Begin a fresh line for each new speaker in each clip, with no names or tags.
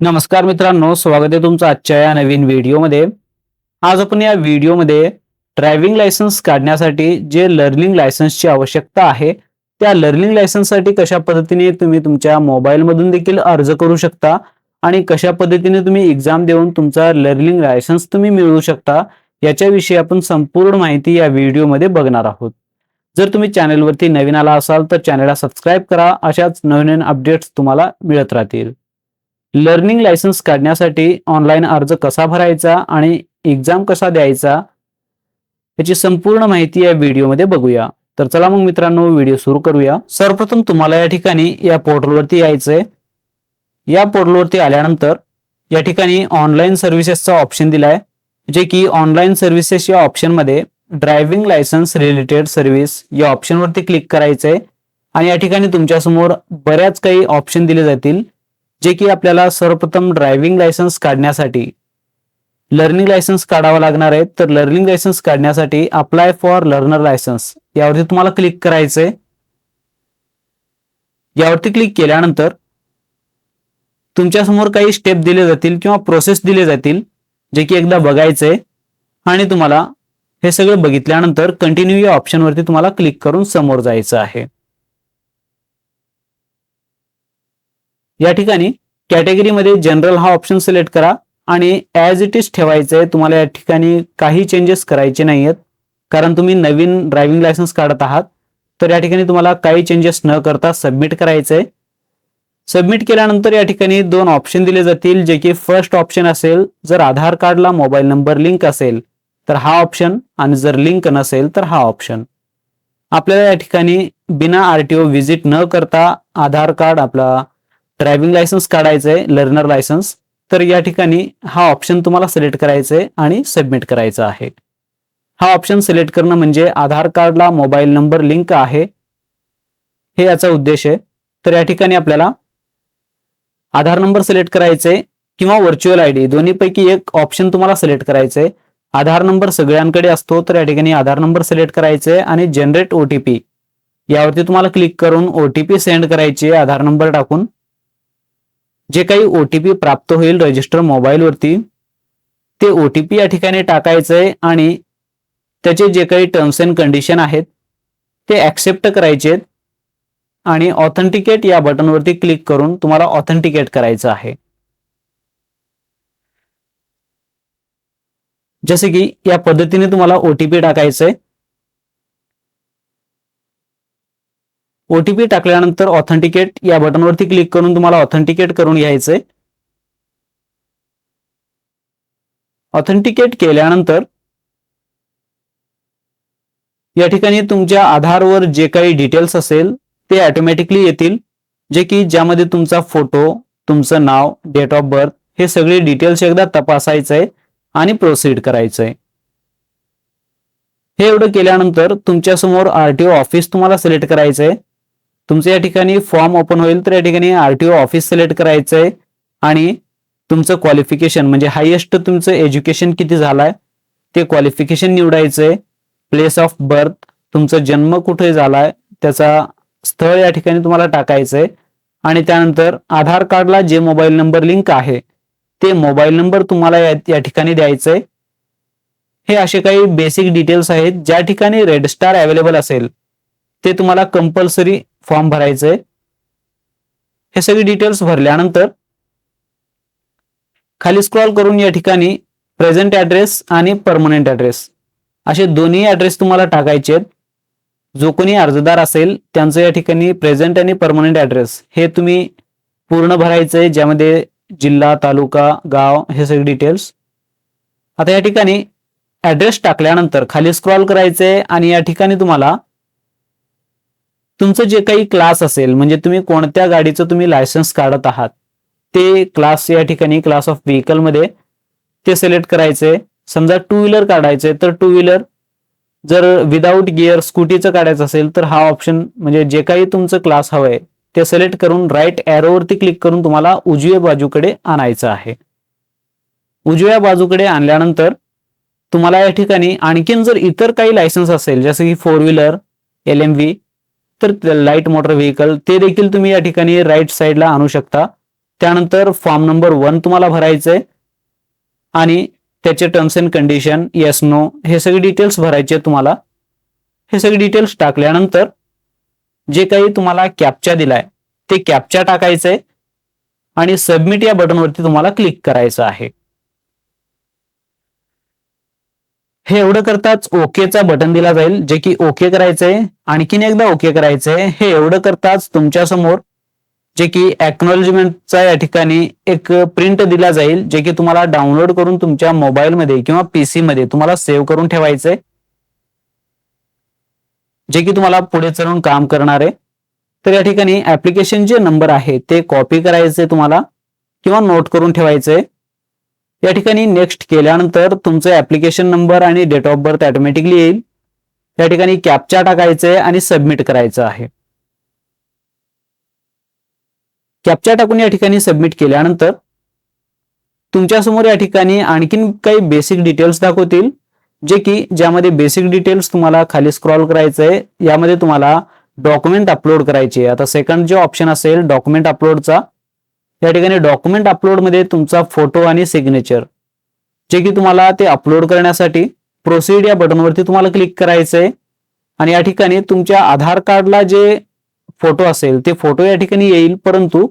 नमस्कार मित्रांनो स्वागत आहे तुमचं आजच्या या नवीन व्हिडिओमध्ये. आज आपण या व्हिडिओमध्ये ड्रायव्हिंग लायसन्स काढण्यासाठी जे लर्निंग लायसन्सची आवश्यकता आहे त्या लर्निंग लायसन्ससाठी कशा पद्धतीने तुम्ही तुमच्या मोबाईलमधून देखील अर्ज करू शकता आणि कशा पद्धतीने तुम्ही एक्झाम देऊन तुमचा लर्निंग लायसन्स तुम्ही मिळवू शकता याच्याविषयी आपण संपूर्ण माहिती या व्हिडिओमध्ये बघणार आहोत. जर तुम्ही चॅनलवरती नवीन आला असाल तर चॅनलला सबस्क्राईब करा. अशाच नवीन अपडेट्स तुम्हाला मिळत राहतील. लर्निंग लायसन्स काढण्यासाठी ऑनलाईन अर्ज कसा भरायचा आणि एक्झाम कसा द्यायचा याची संपूर्ण माहिती या व्हिडिओमध्ये बघूया. तर चला मग मित्रांनो व्हिडिओ सुरू करूया. सर्वप्रथम तुम्हाला या ठिकाणी या पोर्टलवरती यायचंय. या पोर्टलवरती आल्यानंतर या ठिकाणी ऑनलाईन सर्व्हिसेसचा ऑप्शन दिलाय. जे की ऑनलाईन सर्व्हिसेस या ऑप्शनमध्ये ड्रायव्हिंग लायसन्स रिलेटेड सर्व्हिस या ऑप्शनवरती क्लिक करायचंय. आणि या ठिकाणी तुमच्यासमोर बऱ्याच काही ऑप्शन दिले जातील. जे की आपल्याला सर्वप्रथम ड्रायव्हिंग लायसन्स काढण्यासाठी लर्निंग लायसन्स काढावा लागणार आहे. तर लर्निंग लायसन्स काढण्यासाठी अप्लाय फॉर लर्नर लायसन्स यावरती तुम्हाला क्लिक करायचंय. यावरती क्लिक केल्यानंतर तुमच्यासमोर काही स्टेप दिले जातील किंवा प्रोसेस दिले जातील जे की एकदा बघायचंय. आणि तुम्हाला हे सगळं बघितल्यानंतर कंटिन्यू या ऑप्शनवरती तुम्हाला क्लिक करून समोर जायचं आहे. या ठिकाणी कॅटेगरीमध्ये जनरल हा ऑप्शन सिलेक्ट करा आणि ॲज इट इज ठेवायचं आहे तुम्हाला या ठिकाणी काही चेंजेस करायचे नाही आहेत कारण तुम्ही नवीन ड्रायव्हिंग लायसन्स काढत आहात तर या ठिकाणी तुम्हाला काही चेंजेस न करता सबमिट करायचं आहे सबमिट केल्यानंतर या ठिकाणी दोन ऑप्शन दिले जातील जे की फर्स्ट ऑप्शन असेल जर आधार कार्डला मोबाईल नंबर लिंक असेल तर हा ऑप्शन आणि जर लिंक नसेल तर हा ऑप्शन आपल्याला या ठिकाणी बिना आरटीओ व्हिजिट न करता आधार कार्ड आपला ड्रायव्हिंग लायसन्स काढायचं आहे लर्नर लायसन्स तर या ठिकाणी हा ऑप्शन तुम्हाला सिलेक्ट करायचा आहे आणि सबमिट करायचा आहे. हा ऑप्शन सिलेक्ट करणं म्हणजे आधार कार्डला मोबाईल नंबर लिंक आहे. हे याचा उद्देश आहे. तर या ठिकाणी आपल्याला आधार नंबर सिलेक्ट करायचे किंवा व्हर्च्युअल आय डी दोन्हीपैकी एक ऑप्शन तुम्हाला सिलेक्ट करायचे आधार नंबर सगळ्यांकडे असतो तर या ठिकाणी आधार नंबर सिलेक्ट करायचे आणि जनरेट ओटीपी यावरती तुम्हाला क्लिक करून ओटीपी सेंड करायची आधार नंबर टाकून. जे काही ओटीपी प्राप्त होईल रजिस्टर मोबाईलवरती ते ओटीपी या ठिकाणी टाकायचंय आणि त्याचे जे काही टर्म्स अँड कंडिशन आहेत ते ऍक्सेप्ट करायचे आणि ऑथेंटिकेट या बटनवरती क्लिक करून तुम्हाला ऑथेंटिकेट करायचं आहे. जसे की या पद्धतीने तुम्हाला ओटीपी टाकायचंय ओटीपी टाकल्यानंतर ऑथेंटिकेट या बटनवरती क्लिक करून तुम्हाला ऑथेंटिकेट करून घ्यायचंय. ऑथेंटिकेट केल्यानंतर या ठिकाणी तुमच्या आधारवर जे काही डिटेल्स असेल ते ऑटोमॅटिकली येतील. जे की ज्यामध्ये तुमचा फोटो तुमचं नाव डेट ऑफ बर्थ हे सगळे डिटेल्स एकदा तपासायचं आहे आणि प्रोसीड करायचंय. हे एवढं केल्यानंतर तुमच्यासमोर आरटीओ ऑफिस तुम्हाला सिलेक्ट करायचंय. तुमचं या ठिकाणी फॉर्म ओपन होईल तर या ठिकाणी आरटीओ ऑफिस सिलेक्ट करायचंय. आणि तुमचं क्वालिफिकेशन म्हणजे हायेस्ट तुमचं एज्युकेशन किती झालाय ते क्वालिफिकेशन निवडायचंय. प्लेस ऑफ बर्थ तुमचा जन्म कुठे झालाय त्याचा स्थळ या ठिकाणी तुम्हाला टाकायचंय. आणि त्यानंतर आधार कार्डला जे मोबाईल नंबर लिंक आहे ते मोबाईल नंबर तुम्हाला या ठिकाणी द्यायचंय. हे असे काही बेसिक डिटेल्स आहेत ज्या ठिकाणी रेड स्टार अवेलेबल असेल ते तुम्हाला कंपल्सरी फॉर्म भरायचंय. हे सगळे डिटेल्स भरल्यानंतर खाली स्क्रॉल करून या ठिकाणी प्रेझेंट ऍड्रेस आणि परमनंट ऍड्रेस असे दोन्ही ऍड्रेस तुम्हाला टाकायचे आहेत. जो कोणी अर्जदार असेल त्यांचं या ठिकाणी प्रेझेंट आणि परमनंट ऍड्रेस हे तुम्ही पूर्ण भरायचंय ज्यामध्ये जिल्हा तालुका गाव हे सगळे डिटेल्स. आता या ठिकाणी ऍड्रेस टाकल्यानंतर खाली स्क्रॉल करायचंय आणि या ठिकाणी तुम्हाला तुमचं जे काही क्लास असेल म्हणजे तुम्ही कोणत्या गाडीचं तुम्ही लायसन्स काढत आहात ते क्लास या ठिकाणी क्लास ऑफ व्हेकलमध्ये ते सिलेक्ट करायचे. समजा टू व्हीलर काढायचंय तर टू व्हीलर जर विदाऊट गिअर स्कूटीचं काढायचं असेल तर हा ऑप्शन म्हणजे जे काही तुमचं क्लास हवंय ते सिलेक्ट करून राईट एरोवरती क्लिक करून तुम्हाला उजव्या बाजूकडे आणायचं आहे. उजव्या बाजूकडे आणल्यानंतर तुम्हाला या ठिकाणी आणखीन जर इतर काही लायसन्स असेल जसं की four wheeler L M V तर लाइट मोटर व्हेकल ते देखील तुम्ही या ठिकाणी राईट साईडला आणू शकता. त्यानंतर फॉर्म नंबर वन तुम्हाला भरायचंय. आणि त्याचे terms and condition yes no हे सगळे डिटेल्स भरायचे तुम्हाला. हे सगळे डिटेल्स टाकल्यानंतर जे काही तुम्हाला कॅपचा दिलाय ते कॅपचा टाकायचंय. आणि सबमिट या बटनवरती तुम्हाला क्लिक करायचं आहे. हे एवढं करताच ओकेचा बटन दिला जाईल जे की ओके करायचंय आणखीन एकदा ओके करायचंय. हे एवढं करताच तुमच्यासमोर जे की एक्नॉलेजमेंटचा या ठिकाणी एक प्रिंट दिला जाईल जे की तुम्हाला डाउनलोड करून तुमच्या मोबाईलमध्ये किंवा पीसी मध्ये तुम्हाला सेव्ह करून ठेवायचंय. जे की तुम्हाला पुढे चलून काम करणार आहे. तर या ठिकाणी ऍप्लिकेशन जे नंबर आहे ते कॉपी करायचे तुम्हाला किंवा नोट करून ठेवायचंय. या ठिकाणी नेक्स्ट केल्यानंतर तुमचं ऍप्लिकेशन नंबर आणि डेट ऑफ बर्थ ऑटोमॅटिकली येईल. या ठिकाणी कॅपचा टाकायचंय आणि सबमिट करायचं आहे. कॅपचा टाकून या ठिकाणी सबमिट केल्यानंतर तुमच्यासमोर या ठिकाणी आणखीन काही बेसिक डिटेल्स दाखवतील जे की ज्यामध्ये बेसिक डिटेल्स तुम्हाला खाली स्क्रॉल करायचंय यामध्ये तुम्हाला डॉक्युमेंट अपलोड करायचे आता सेकंड जो ऑप्शन असेल डॉक्युमेंट अपलोडचा या ठिकाणी डॉक्युमेंट अपलोडमध्ये तुमचा फोटो आणि सिग्नेचर जे की तुम्हाला ते अपलोड करण्यासाठी प्रोसीड या बटनवरती तुम्हाला क्लिक करायचं आहे आणि या ठिकाणी तुमच्या आधार कार्डला जे फोटो असेल ते फोटो या ठिकाणी येईल परंतु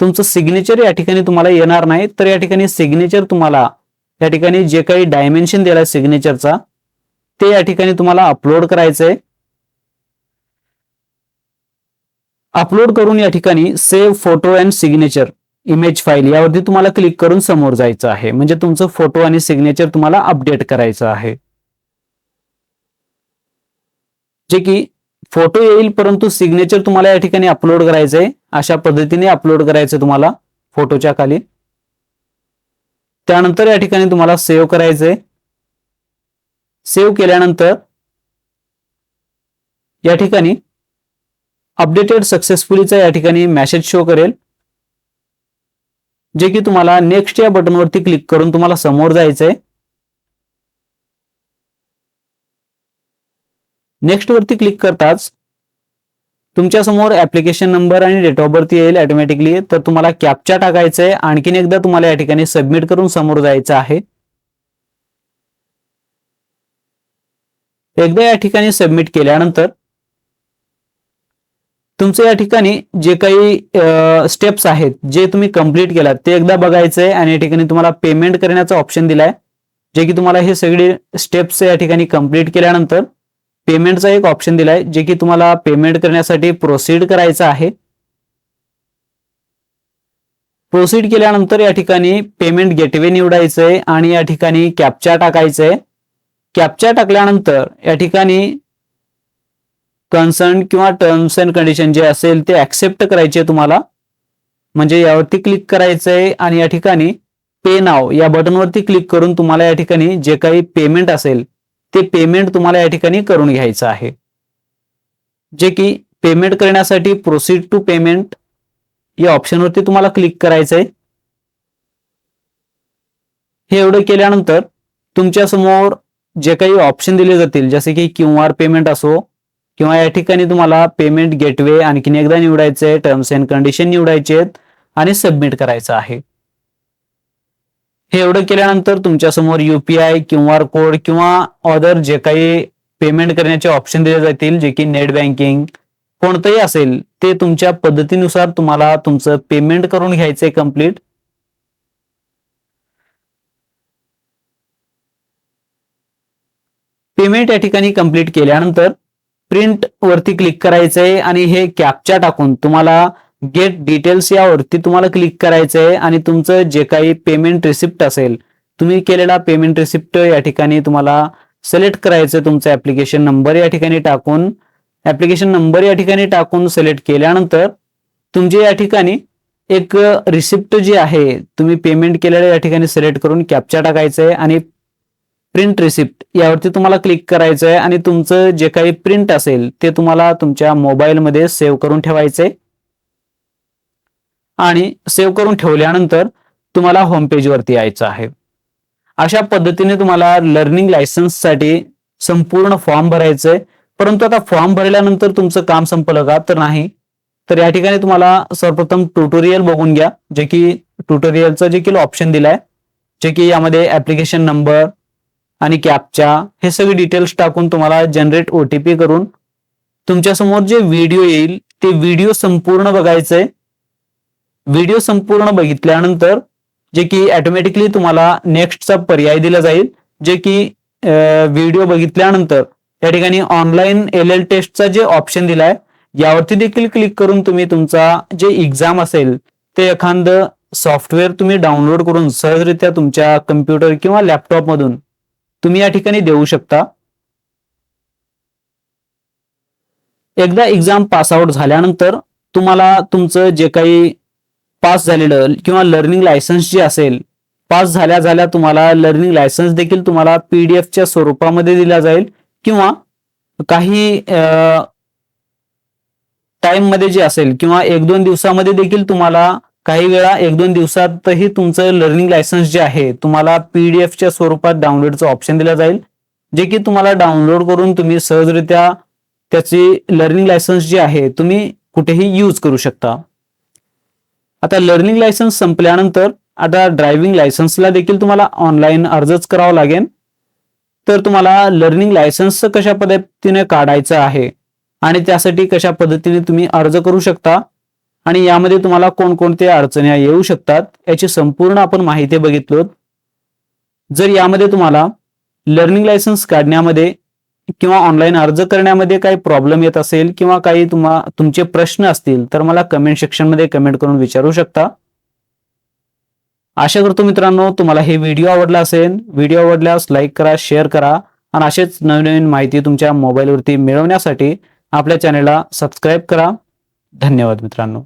तुमचं सिग्नेचर या ठिकाणी तुम्हाला येणार नाही. तर या ठिकाणी सिग्नेचर तुम्हाला या ठिकाणी जे काही डायमेन्शन दिलाय सिग्नेचरचा ते या ठिकाणी तुम्हाला अपलोड करायचंय. अपलोड करून या ठिकाणी save photo and signature image file यावरती तुम्हाला क्लिक करून समोर जायचं आहे. म्हणजे तुमचं फोटो आणि सिग्नेचर तुम्हाला अपडेट करायचं आहे. जे की फोटो येईल परंतु सिग्नेचर तुम्हाला या ठिकाणी अपलोड करायचंय. अशा पद्धतीने अपलोड करायचं तुम्हाला फोटोच्या खाली. त्यानंतर या ठिकाणी तुम्हाला सेव्ह करायचंय. सेव्ह केल्यानंतर या ठिकाणी अपडेटेड सक्सेसफुलीचा या ठिकाणी मेसेज शो करेल. जे की तुम्हाला नेक्स्ट या बटनवरती क्लिक करून तुम्हाला समोर जायचंय. नेक्स्ट वरती क्लिक करताच तुमच्यासमोर ऍप्लिकेशन नंबर आणि डेट ऑफ बर्थ येईल ऑटोमॅटिकली तर तुम्हाला कॅपचा टाकायचंय. आणखीन एकदा तुम्हाला या ठिकाणी सबमिट करून समोर जायचं आहे. एकदा या ठिकाणी सबमिट केल्यानंतर तुमचं या ठिकाणी जे काही स्टेप्स आहेत जे तुम्ही कंप्लीट केलात ते एकदा बघायचं आहे आणि या ठिकाणी तुम्हाला पेमेंट करण्याचा ऑप्शन दिलाय. जे की तुम्हाला हे सगळे स्टेप्स या ठिकाणी कंप्लीट केल्यानंतर पेमेंटचा एक ऑप्शन दिलाय जे की तुम्हाला पेमेंट करण्यासाठी प्रोसीड करायचं आहे. प्रोसीड केल्यानंतर या ठिकाणी पेमेंट गेटवे निवडायचंय आणि या ठिकाणी कॅपचा टाकायचंय. कॅप्चा टाकल्यानंतर या ठिकाणी कन्सर्न किंवा टर्म्स अँड कंडिशन जे असेल ते ऍक्सेप्ट करायचे तुम्हाला. म्हणजे यावरती क्लिक करायचंय आणि या ठिकाणी पे नाव या बटनवरती क्लिक करून तुम्हाला या ठिकाणी जे काही पेमेंट असेल ते पेमेंट तुम्हाला या ठिकाणी करून घ्यायचं आहे. जे की पेमेंट करण्यासाठी प्रोसीड टू पेमेंट या ऑप्शनवरती तुम्हाला क्लिक करायचंय. हे एवढं केल्यानंतर तुमच्यासमोर जे काही ऑप्शन दिले जातील जसे की क्यू आर पेमेंट असो किंवा या ठिकाणी तुम्हाला पेमेंट गेटवे आणखीन एकदा निवडायचे टर्म्स अँड कंडिशन निवडायचे आणि सबमिट करायचं आहे. हे एवढं केल्यानंतर तुमच्यासमोर युपीआय क्यू आर कोड किंवा अदर जे काही पेमेंट करण्याचे ऑप्शन दिले जातील जे की नेट बँकिंग कोणतंही असेल ते तुमच्या पद्धतीनुसार तुम्हाला तुमचं पेमेंट करून घ्यायचंय कंप्लीट पेमेंट या ठिकाणी कंप्लीट केल्यानंतर प्रिंट वरती क्लिक करायचंय आणि हे कॅपच्या टाकून तुम्हाला गेट डिटेल्स यावरती तुम्हाला क्लिक करायचंय आणि तुमचं जे काही पेमेंट रिसिप्ट असेल तुम्ही केलेला पेमेंट रिसिप्ट या ठिकाणी तुम्हाला सिलेक्ट करायचं तुमचा ऍप्लिकेशन नंबर या ठिकाणी टाकून. ऍप्लिकेशन नंबर या ठिकाणी टाकून सिलेक्ट केल्यानंतर तुमचे या ठिकाणी एक रिसिप्ट जी आहे तुम्ही पेमेंट केलेलं या ठिकाणी सिलेक्ट करून कॅपचा टाकायचंय आणि प्रिंट रिसिप्ट यावरती तुम्हाला क्लिक करायचं आहे आणि तुमचं जे काही प्रिंट असेल ते तुम्हाला तुमच्या मोबाईलमध्ये सेव्ह करून ठेवायचे आणि सेव्ह करून ठेवल्यानंतर तुम्हाला होम पेजवरती यायचं आहे. अशा पद्धतीने तुम्हाला लर्निंग लायसन्ससाठी संपूर्ण फॉर्म भरायचंय. परंतु आता फॉर्म भरल्यानंतर तुमचं काम संपलं का? तर नाही. तर या ठिकाणी तुम्हाला सर्वप्रथम ट्युटोरियल बघून घ्या. जे की ट्युटोरियलचं जे की ऑप्शन दिलाय. जे की यामध्ये ऍप्लिकेशन नंबर आणि कॅपच्या हे सगळे डिटेल्स टाकून तुम्हाला जनरेट ओटीपी करून तुमच्यासमोर जे व्हिडिओ येईल ते व्हिडिओ संपूर्ण बघायचंय. व्हिडिओ संपूर्ण बघितल्यानंतर जे की ऑटोमॅटिकली तुम्हाला नेक्स्टचा पर्याय दिला जाईल. जे की व्हिडिओ बघितल्यानंतर त्या ठिकाणी ऑनलाईन एल एल टेस्टचा जे ऑप्शन दिलाय यावरती देखील क्लिक करून तुम्ही तुमचा जे एक्झाम असेल ते एखादं सॉफ्टवेअर तुम्ही डाउनलोड करून सहजरित्या तुमच्या कम्प्युटर किंवा लॅपटॉप मधून तुम्ही या ठिकाणी देऊ शकता. एकदा एक्झाम पास आउट झाल्यानंतर तुम्हाला तुमचं जे काही पास झालेलं किंवा लर्निंग लायसन्स जे असेल पास झाल्या झाल्या तुम्हाला लर्निंग लायसन्स देखील तुम्हाला पीडीएफच्या स्वरूपामध्ये दिला जाईल किंवा काही टाइममध्ये जे असेल किंवा एक दोन दिवसामध्ये देखील तुम्हाला काही वेळा एक दोन दिवसातही तुमचं लर्निंग लायसन्स जे आहे तुम्हाला पीडीएफच्या स्वरूपात डाउनलोडचं ऑप्शन दिलं जाईल जे की तुम्हाला डाउनलोड करून तुम्ही सहजरित्या त्याची लर्निंग लायसन्स जे आहे तुम्ही कुठेही यूज करू शकता. आता लर्निंग लायसन्स संपल्यानंतर आता ड्रायव्हिंग लायसन्सला देखील तुम्हाला ऑनलाईन अर्जच करावा लागेल. तर तुम्हाला लर्निंग लायसन्स कशा पद्धतीने काढायचं आहे आणि त्यासाठी कशा पद्धतीने तुम्ही अर्ज करू शकता आणि यामध्ये तुम्हाला कोणकोणत्या अडचणी येऊ शकतात याची संपूर्ण आपण माहिती बघितलो जर यामध्ये तुम्हाला लर्निंग लायसन्स काढण्यामध्ये किंवा ऑनलाईन अर्ज करण्यामध्ये काही प्रॉब्लेम येत असेल किंवा काही तुम्हा तुमचे प्रश्न असतील तर मला कमेंट सेक्शनमध्ये कमेंट करून विचारू शकता. आशा करतो मित्रांनो तुम्हाला हे व्हिडिओ आवडला असेल. व्हिडिओ आवडल्यास लाईक करा शेअर करा आणि असेच नवीन नवीन माहिती तुमच्या मोबाईलवरती मिळवण्यासाठी आपल्या चॅनेलला सबस्क्राईब करा. धन्यवाद मित्रांनो.